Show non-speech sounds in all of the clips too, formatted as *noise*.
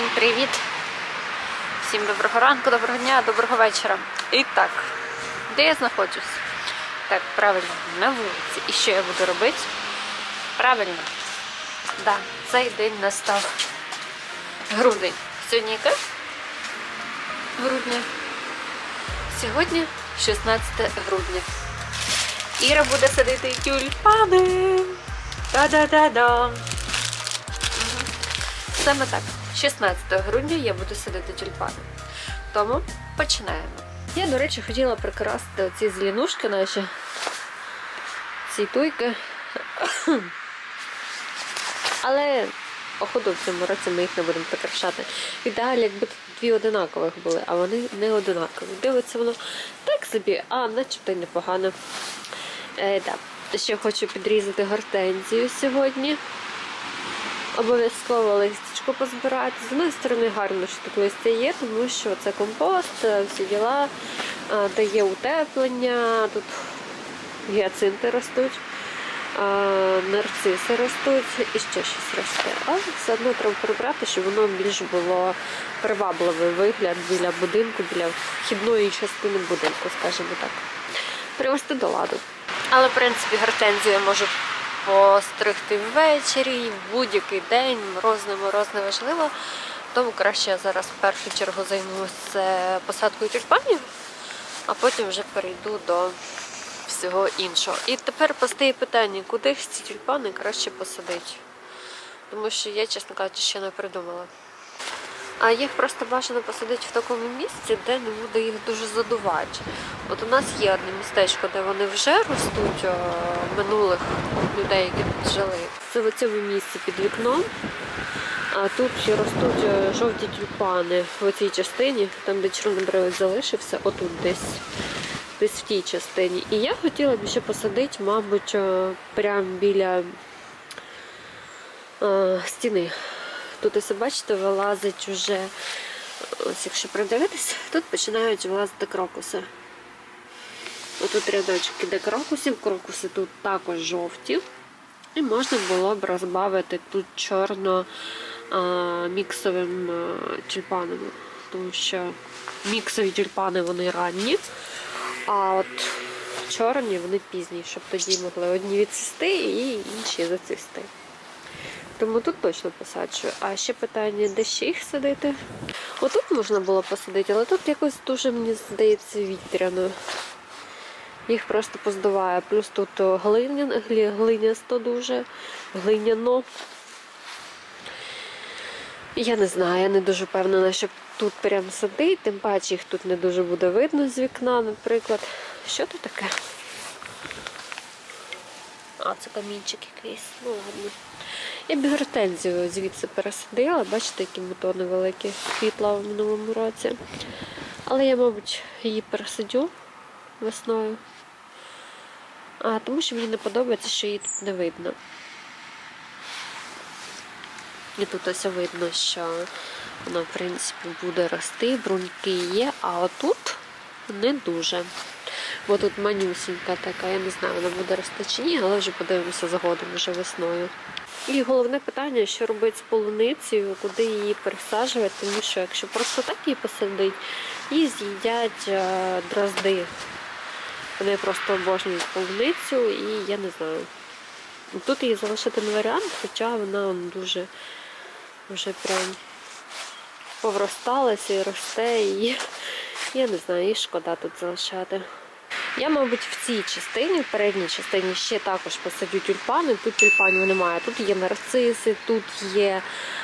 Всім привіт! Всім доброго ранку, доброго дня, доброго вечора. І так, де я знаходжусь? Так, правильно, на вулиці. І що я буду робити? Правильно. Да, цей день настав. Грудень. Сьогодні яке? Грудня. Сьогодні 16 грудня. Іра буде садити тюльпани. Та-да-да-да. Саме так, 16 грудня я буду садити тюльпани. Тому починаємо. Я, до речі, хотіла прикрасити оці зеленушки наші, ці туйки. Але, походу, в цьому році ми їх не будемо прикрашати. В ідеалі, якби тут дві одинакових були, а вони не одинакові. Дивиться воно так собі, а начебто й непогано. Е, да. Ще хочу підрізати гортензію сьогодні. Обов'язково листячко позбирати. З однієї сторони гарно, що тут листя є, тому що це компост, е, всі діла, е, дає утеплення, тут гіацинти ростуть, е, нарциси ростуть і ще щось росте. Але все одно треба прибрати, щоб воно більш було привабливий вигляд біля будинку, біля вхідної частини будинку, скажімо так. Привести до ладу. Але, в принципі, гортензію можу постригти ввечері, в будь-який день, морозне, морозне важливо. Тому краще я зараз в першу чергу займуся посадкою тюльпанів, а потім вже перейду до всього іншого. І тепер постає питання, куди ці тюльпани краще посадити. Тому що я, чесно кажучи, ще не придумала. А їх просто бажано посадити в такому місці, де не буде їх дуже задувати. От у нас є одне містечко, де вони вже ростуть о, минулих людей, які тут жили. Це в цьому місці під вікном. А тут ще ростуть е, жовті тюльпани в цій частині, там де чорнобривець залишився, отут десь. Десь в тій частині. І я хотіла б ще посадити, мабуть, прямо біля е, стіни. Тут ось бачите, вилазить уже, ось якщо придивитись, тут починають вилазити крокуси. Отут рядочок іде крокусів, крокуси тут також жовті. І можна було б розбавити тут чорно а, міксовим а, тюльпанами. Тому що міксові тюльпани вони ранні, а от чорні вони пізні, щоб тоді могли одні відцвісти і інші зацвісти. Тому тут точно посаджу. А ще питання, де ще їх садити? Отут можна було посадити, але тут якось дуже, мені здається, вітряно. Їх просто поздуває. Плюс тут глиня, глинясто дуже, глиняно. Я не знаю, я не дуже впевнена, щоб тут прям садити, тим паче їх тут не дуже буде видно з вікна, наприклад. Що тут таке? А, це камінчик якийсь. Ну ладно. Я б гортензію звідси пересадила, бачите, які бутони великі квітла в минулому році. Але я, мабуть, її пересадю весною. А, тому що мені не подобається, що її тут не видно. І тут ось видно, що вона, в принципі, буде рости, бруньки є, а отут не дуже. Бо тут манюсінька така, я не знаю, вона буде рости чи ні, але вже подивимося згодом вже весною. І головне питання, що робити з полуницею, куди її пересаджувати, тому що якщо просто так її посадить, її з'їдять е, дрозди. Вони просто обожнюють полуницю і я не знаю. Тут її залишити не варіант, хоча вона он, дуже вже прям повросталася і росте, і я не знаю, її шкода тут залишати. Я, мабуть, в цій частині, в передній частині, ще також посадю тюльпани. Тут тюльпанів немає. Тут є нарциси, тут є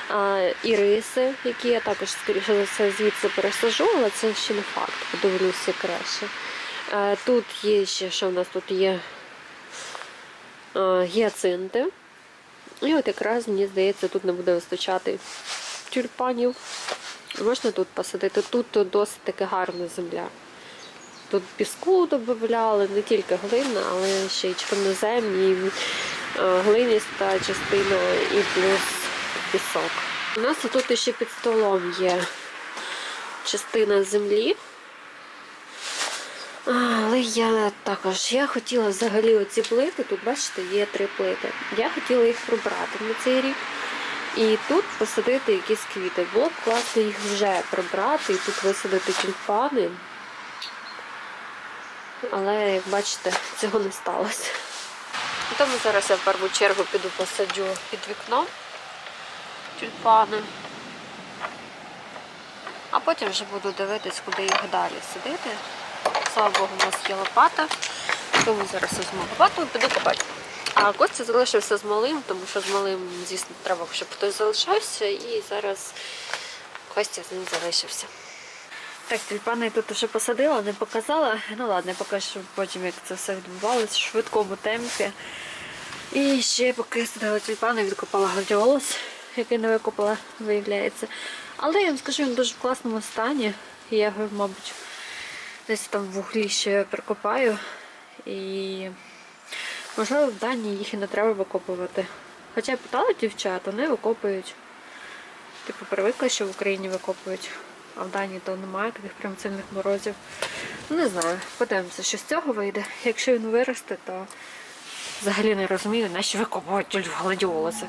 а, іриси, які я також, скоріше за все, звідси пересажу, але це ще не факт. Подивлюся краще. А, тут є ще, що в нас тут є а, гіацинти. І от якраз, мені здається, тут не буде вистачати тюльпанів. Можна тут посадити. Тут досить таки гарна земля. Тут піску додавали, не тільки глина, але ще й чорнозем, і е, глиніста частина, і плюс пісок. У нас тут ще під столом є частина землі. Але я також я хотіла взагалі оці плити, тут бачите, є три плити. Я хотіла їх прибрати на цей рік І тут посадити якісь квіти. Було б класно їх вже прибрати і тут висадити тюльпани. Але, як бачите, цього не сталося. Тому зараз я в першу чергу піду посаджу під вікном тюльпани. А потім вже буду дивитись, куди їх далі садити. Слава Богу, у нас є лопата. Тому зараз візьму лопату і піду копати. А Костя залишився з малим, тому що з малим, звісно, треба, щоб хтось залишався, і зараз Костя з ним залишився. Так, тюльпани я тут вже посадила, не показала. Ну ладно, я покажу потім, як це все відбувалося в швидкому темпі. І ще поки садила тюльпани, відкопала гладіолус, який не викопала, виявляється. Але я вам скажу, він дуже в класному стані. Я його, мабуть, десь там в вуглі ще прикопаю. І можливо в Данії їх і не треба викопувати. Хоча я питала дівчат, вони викопують. Типу, привикла, що в Україні викопують, а в Данії то немає таких прям сильних морозів. Ну, не знаю, подивимося, що з цього вийде. Якщо він виросте, то взагалі не розумію, нащо викопувати тюль гладіолуси.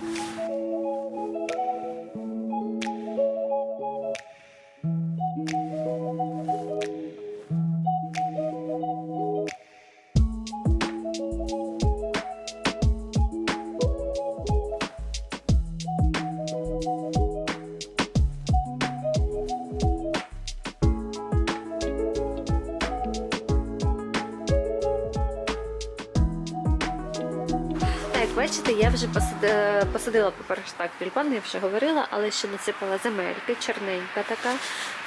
Посадила, по-перше, так, тюльпани, я вже говорила, але ще насипала земельки, чорненька така.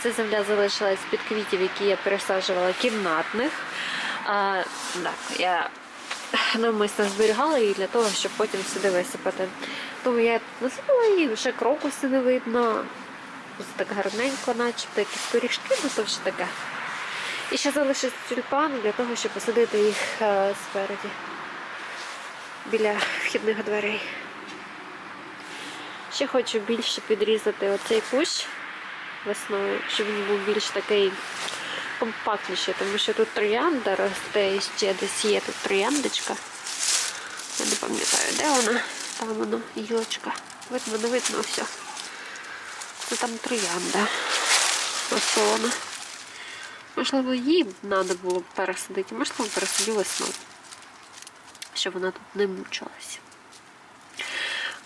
Це земля залишилась під квітів, які я пересаджувала кімнатних. А, так, я навмисно зберігала її для того, щоб потім сюди висипати. Тому я насипала її, вже крокуси не видно. Ось так гарненько, начебто якісь корішки, ну то вже таке. І ще залишиться тюльпани для того, щоб посадити їх е, спереді біля вхідних дверей. Ще хочу більше підрізати оцей кущ весною, щоб він був більш такий компактніший, тому що тут троянда росте і ще десь є тут трояндочка. Я не пам'ятаю, де вона? Там воно, гілочка. Видно, не видно все. Це там троянда. Ось. Можливо, її треба було б пересадити, можливо, пересадю весною щоб вона тут не мучилася.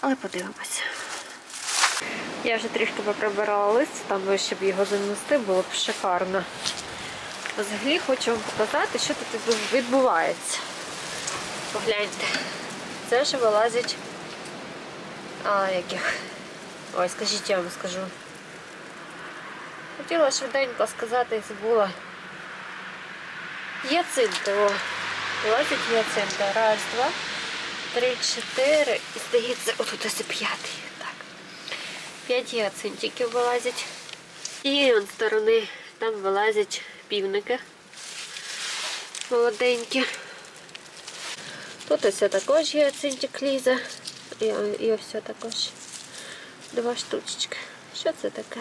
Але подивимося. Я вже трішки поприбирала лист, там, щоб його занести, було б шикарно. Взагалі хочу вам показати, що тут відбувається. Погляньте. Це вже вилазять. А, яких? Ой, скажіть, я вам скажу. Хотіла швиденько сказати забула. Гіацинти, о. Вилазять гіацинти. Раз, два, три, чотири. І здається, отут ось п'ятий. Так. П'ять гіацинтиків вилазять. І з сторони там вилазять півники. Молоденькі. Тут ось також гіацинтик лізе. І, і ось також. Два штучки. Що це таке?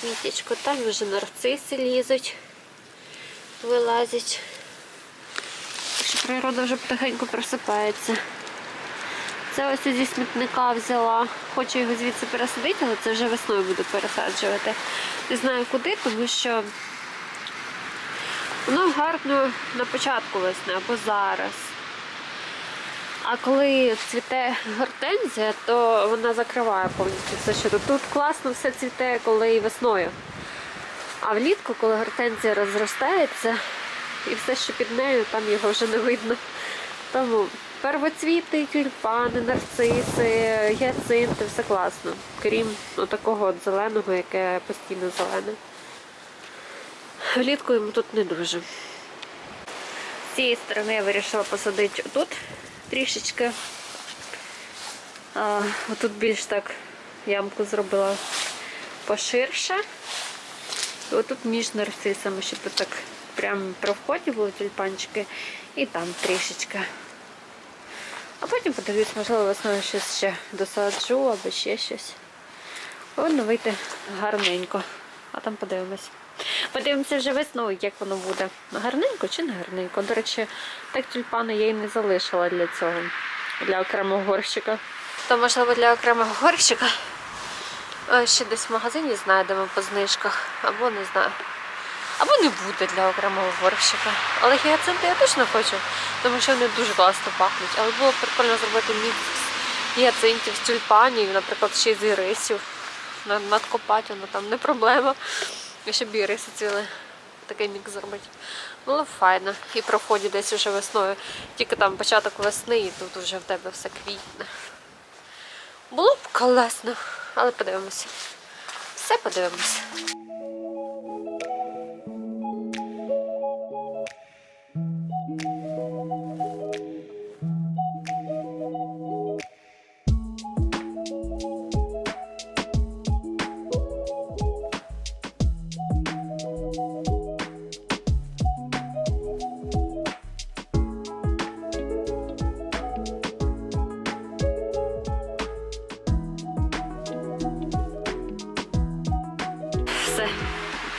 Світічко. Там вже нарциси лізуть, вилазять. Природа вже потихеньку просипається. Це ось зі смітника взяла. Хочу його звідси пересадити, але це вже весною буду пересаджувати. Не знаю куди, тому що воно гарно на початку весни або зараз. А коли цвіте гортензія, то вона закриває повністю все, що тут. Класно все цвіте, коли і весною. А влітку, коли гортензія розростається, і все, що під нею, там його вже не видно. Тому первоцвіти, тюльпани, нарциси, гіацинти, все класно. Крім такого от зеленого, яке постійно зелене. Влітку йому тут не дуже. З цієї сторони я вирішила посадити отут трішечки. А, отут більш так ямку зробила поширше. І отут між нарцисами, щоб тут так прямо при вході були тюльпанчики і там трішечки. А потім подивлюсь, можливо, весною щось ще досаджу або ще щось. Повинно вийти гарненько. А там подивимось. Подивимося вже весною, як воно буде. Гарненько чи не гарненько. До речі, так тюльпани я і не залишила для цього, для окремого горщика. То можливо для окремого горщика. Е, Ще десь в магазині знайдемо по знижках, або не знаю. Або не буде для окремого горщика. Але гіацинти я точно хочу, тому що вони дуже класно пахнуть. Але було б прикольно зробити мікс гіацинтів з тюльпанів, наприклад, ще й з ірисів. Надкопати воно там не проблема. І щоб іриси цвіли. Такий мікс зробити. Було б файно. І проходить десь уже весною. Тільки там початок весни, і тут вже в тебе все квітне. Було б класно, але подивимося. Все подивимося.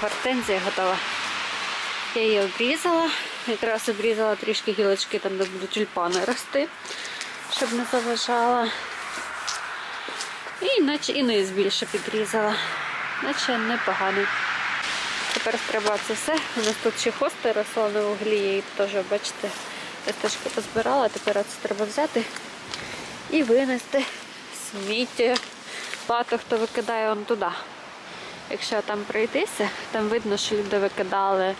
Гортензія готова. Я її обрізала. Якраз обрізала трішки гілочки там, де будуть тюльпани рости, щоб не заважала. І наче і низ більше підрізала. Наче непогано. Тепер треба це все. У нас тут ще хости росло на вуглі, я її теж, бачите, листочки позбирала. Тепер це треба взяти і винести сміття. Багато хто викидає он туди. Якщо там пройтися, там видно, що люди викидали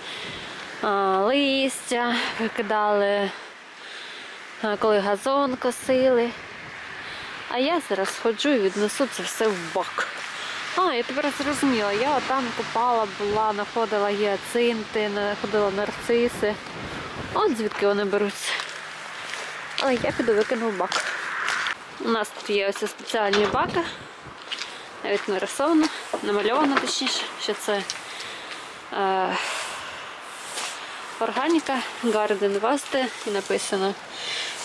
листя, викидали, коли газон косили. А я зараз ходжу і віднесу це все в бак. А, я тепер зрозуміла, я там купала, була, знаходила гіацинти, знаходила нарциси. От звідки вони беруться. Але я піду викину в бак. У нас тут є ось спеціальні баки. Навіть нарисовано, намальовано точніше, що це е, органіка Garden Waste і написано,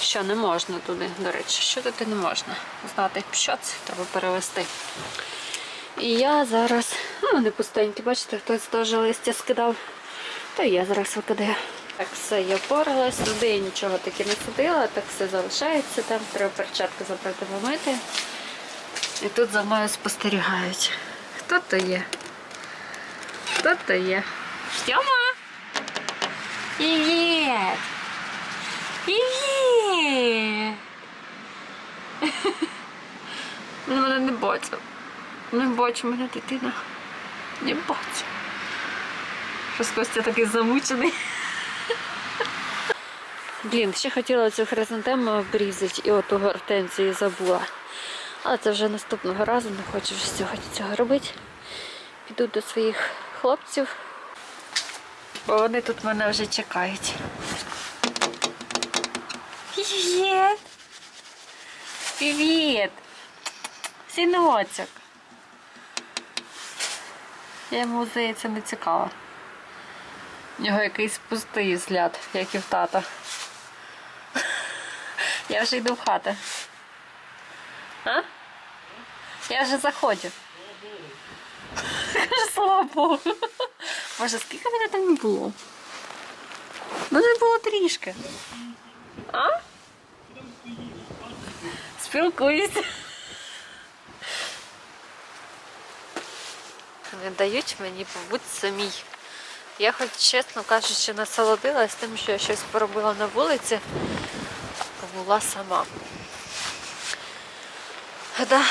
що не можна туди. До речі, що туди не можна. Знати, що це треба перевести. І я зараз, ну вони пустенькі, бачите, хтось теж листя скидав, то я зараз викидаю. Так, все, я впоралась, туди я нічого таки не садила, так все залишається там, треба перчатки забрати помити. І тут за мною спостерігають. Хто то є? Хто то є? Тьома! Привіт! Привіт! *laughs* Ну, мене не бачу. Не бачу мене дитина. Не бачу. Щось Костя такий замучений. *laughs* Блін, ще хотіла цю хризантему обрізати і оту гортензію забула. Але це вже наступного разу, не хочу вже сьогодні цього робити. Піду до своїх хлопців, бо вони тут мене вже чекають. Привіт! Привіт! Синочок! Я йому здається не цікаво. У нього якийсь пустий взгляд, як і в тата. *laughs* Я вже йду в хату. А? Я вже заходжу. Каже, слава Богу. Боже, скільки мене там не було? Мене було трішки. А? Спілкуюся. Не дають мені побути самій. Я хоч чесно кажучи, насолодилась тим, що я щось поробила на вулиці, побула сама. Да,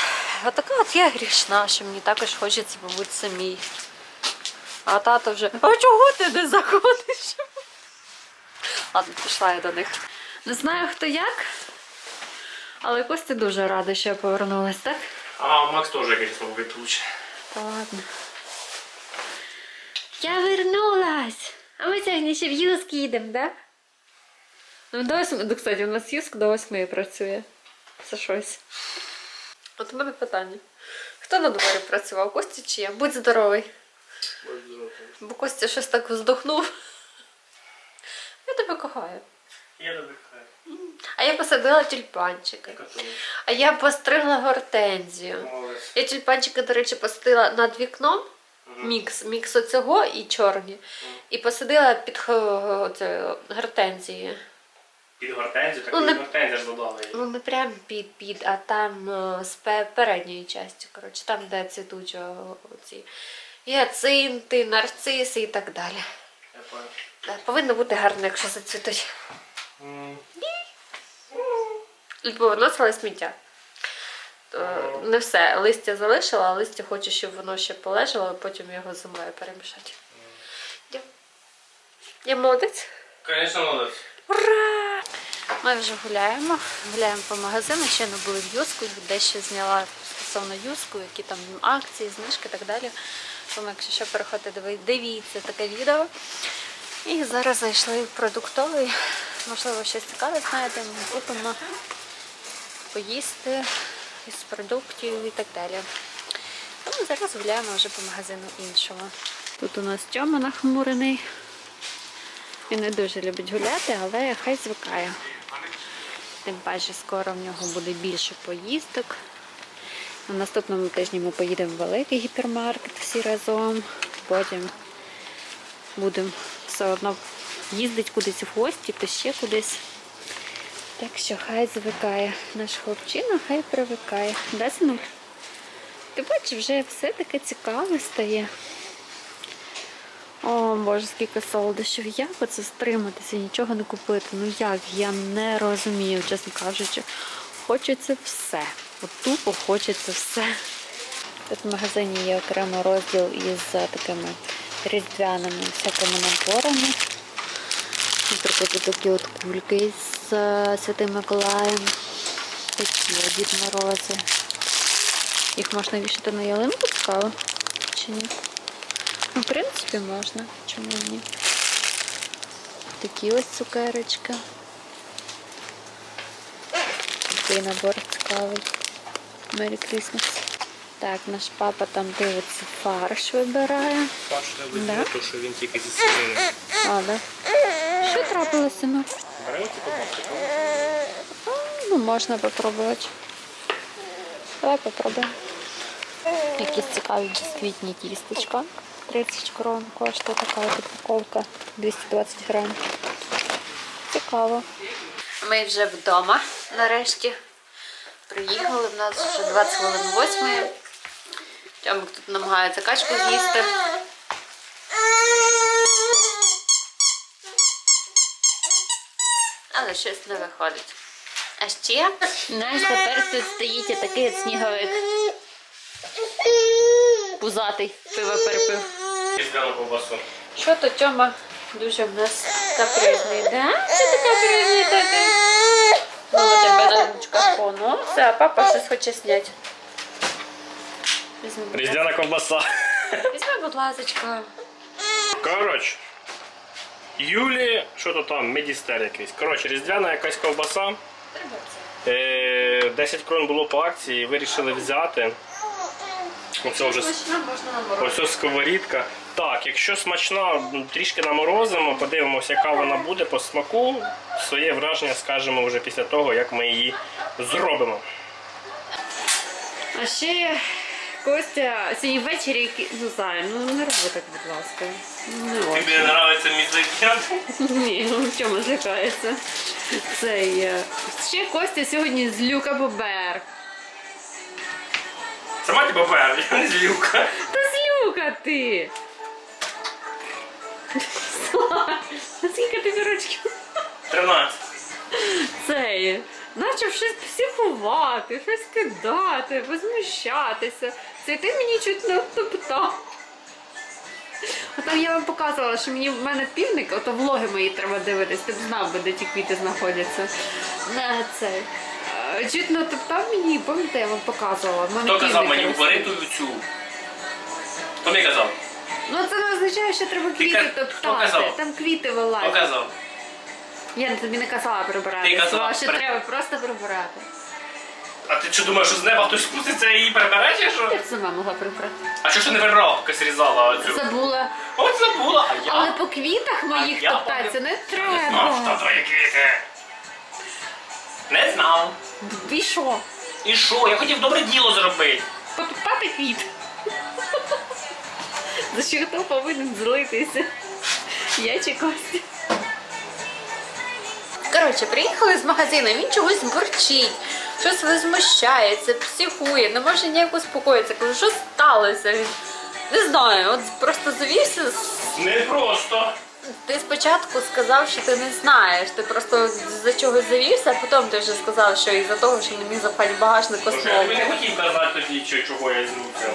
отака от я грішна, що мені також хочеться побути самій. А тато вже, а чого ти не заходиш? Ладно, пішла я до них. Не знаю хто як, але Костя дуже радий, що я повернулась, так? А Макс тоже, конечно, будет лучше. Та ладно. Я вернулась! А ми сьогодні ще в Юск їдемо, да? Ну, до восьми, ну, кстати, у нас Юск до восьми працює. Це щось. От у мене питання. Хто на дворі працював? Костя чи я? Будь здоровий. Бо Костя щось так вздохнув. Я тебе кохаю. Я надыхаю. А я посадила тюльпанчики. А я постригла гортензію. Я тюльпанчики, до речі, посадила над вікном. Мікс, мікс оцього і чорні. І посадила під оце, гортензії. Під гортензію, так Ну, під не- гортензію ж додали. Ну не прям під під, а там е, з пе- передньої частини, коротше, там, де цвітуть ці гіацинти, нарциси і так далі. Я понял. Повинно бути гарно, якщо зацвітуть. М, І повиносила сміття. Е, Не все, листя залишила, а листя хочу, щоб воно ще полежало, а потім його з землею перемішати. Я, я молодець. Конечно, молодець. Ура! Ми вже гуляємо. Гуляємо по магазину, ще не були в юску, дещо зняла стосовно юску, які там акції, знижки і так далі. Тому, якщо що переходите, дивіться таке відео. І зараз зайшли в продуктовий. Можливо, щось цікаве знаєте, ми купимо поїсти із продуктів і так далі. Тому зараз гуляємо вже по магазину іншому. Тут у нас Тьома нахмурений. Він не дуже любить гуляти, але хай звикає. Тим паче скоро в нього буде більше поїздок. На наступному тижні ми поїдемо в великий гіпермаркет всі разом. Потім будемо все одно їздити кудись в гості, то ще кудись. Так що хай звикає. Наш хлопчина хай привикає. Да, синок? Ти бачиш, вже все таке цікаве стає. О, Боже, скільки солодощів. Як оце стриматися, нічого не купити? Ну як? Я не розумію, чесно кажучи. Хочеться все. От тупо хочеться все. Тут в магазині є окремий розділ із е, такими різдвяними всякими наборами. Наприклад, такі от кульки з е, Святим Миколаєм. Такі Дід Морози. Їх можна вішати на ялинку, цікаво? Чи ні? Ну, в принципі, можна. Чому ні? Такі ось цукерочки. Такий набор цікавий. Merry Christmas. Так, наш папа там дивиться фарш вибирає. Не Да? візьме, що він тільки зі свинини. А, да. Що трапилося, ну? Беремо бабки, Ну, можна попробувати. Давай попробуємо. Якісь цікаві бісквітні тістечка. 30 крон коштує така упаковка 220 грам. Цікаво. Ми вже вдома нарешті. Приїхали, в нас вже 20 хвилин восьмої. Тьомик тут намагається качку з'їсти. Але щось не виходить. А ще Настя тепер тут стоїть такий сніговик. Пузатий, пиво перепив. Ковбасу. Що то Тьома дуже в нас капризний, да? Що ти капризний такий? Ну, у тебе на ручках все, а папа щось хоче зняти. Візьми, будь ласка. Різдвяна ковбаса. Візьми, будь ласка. Коротше. Юлі, що то там, медістер якийсь. Коротше, різдвяна якась ковбаса. Е, 10 крон було по акції, вирішили взяти. Оце вже Смачно можна наморозити. ось ось сковорідка. Так, якщо смачна, трішки наморозимо, подивимося, яка вона буде по смаку. Своє враження скажемо вже після того, як ми її зробимо. А ще Костя сьогодні ввечері, ну знаю, ну не роби так, будь ласка. Ну, Не Тобі очень. подобається мій загляд? Ні, ну в чому злякається? Цей. е, Ще Костя сьогодні з Люка Бобер. Сама тебе бер, я не злюка. Та з Люка ти! Скільки тобі рочків? 13. Цей. Начав щось психувати, щось кидати, возмущатися. Це ти мені чуть не топтав. А там я вам показувала, що мені в мене півник, ото влоги мої треба дивитись, ти б знав би, де ті квіти знаходяться. На це. Е, Чуть не топтав мені, пам'ятаєте, я вам показувала. В мене Хто казав півник мені росте. убери ту цю? Хто мені казав? Ну це не означає, що треба квіти топтати. Там квіти вилазять. казав? Я тобі не казала прибирати. Ти казала, Сказала, що при- треба просто прибирати. А ти що думаєш, що з неба хтось спуститься і прибере чи що? Я б сама могла прибрати. А що ж ти не прибрала, поки срізала оцю? Забула. От забула, а я Але по квітах моїх я топтатися не не знав, що треба. твої квіти. Не знав. І що? І що? Я хотів добре діло зробити. Потоптати квіт. *laughs* За що хто повинен злитися? Я чи Костя? Коротше, приїхали з магазину, він чогось бурчить, щось возмущається, психує, не може ніяк успокоїтися. Кажу, що сталося? Він не знаю, от просто завівся. Не просто. Ти спочатку сказав, що ти не знаєш. Ти просто за чогось завівся, а потім ти вже сказав, що із-за того, що не міг запхати багажник Тож я не хотів казати тоді, чого я змінився.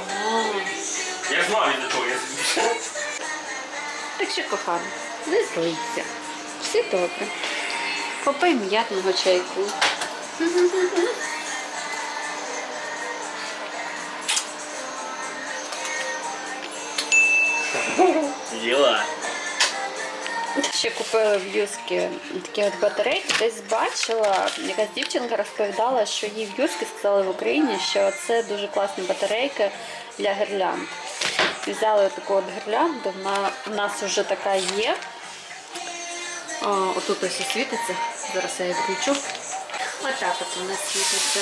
Я знав, від чого я. Так що, кохана, не злися. Все добре. Попий м'ятного чайку. Діла. Ще купила в Юскі такі от батарейки. Десь бачила, якась дівчинка розповідала, що їй в Юскі сказали в Україні, що це дуже класні батарейки для гірлянд. Взяли таку от гірлянду, вона в нас вже така є. О, отут ось і світиться. Зараз я її включу. Отак от вона світиться.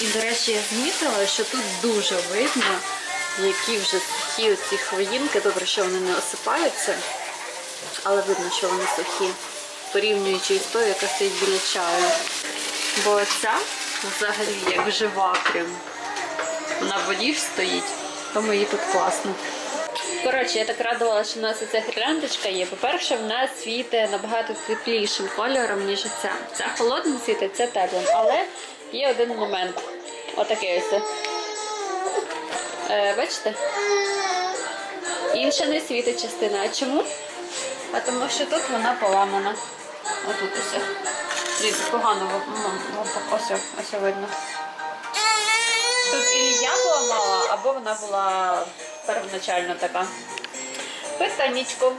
І, до речі, я змітила, що тут дуже видно, які вже сухі ці хвоїнки. Добре, що вони не осипаються але видно, що вони сухі, порівнюючи із тою, яка стоїть біля чаю. Бо ця взагалі як жива прям. Вона в воді стоїть, тому їй тут класно. Коротше, я так радувала, що в нас ця гірляндочка є. По-перше, в нас світить набагато теплішим кольором, ніж ця. Ця холодним світить, ця теплим. Але є один момент. Отакий ось. Е, бачите? Інша не світить частина. А чому? А тому що тут вона поламана. Отут ось. Дивіться, погано ось, ось видно. Тут і я поламала, або вона була первоначально така. Питаннячко.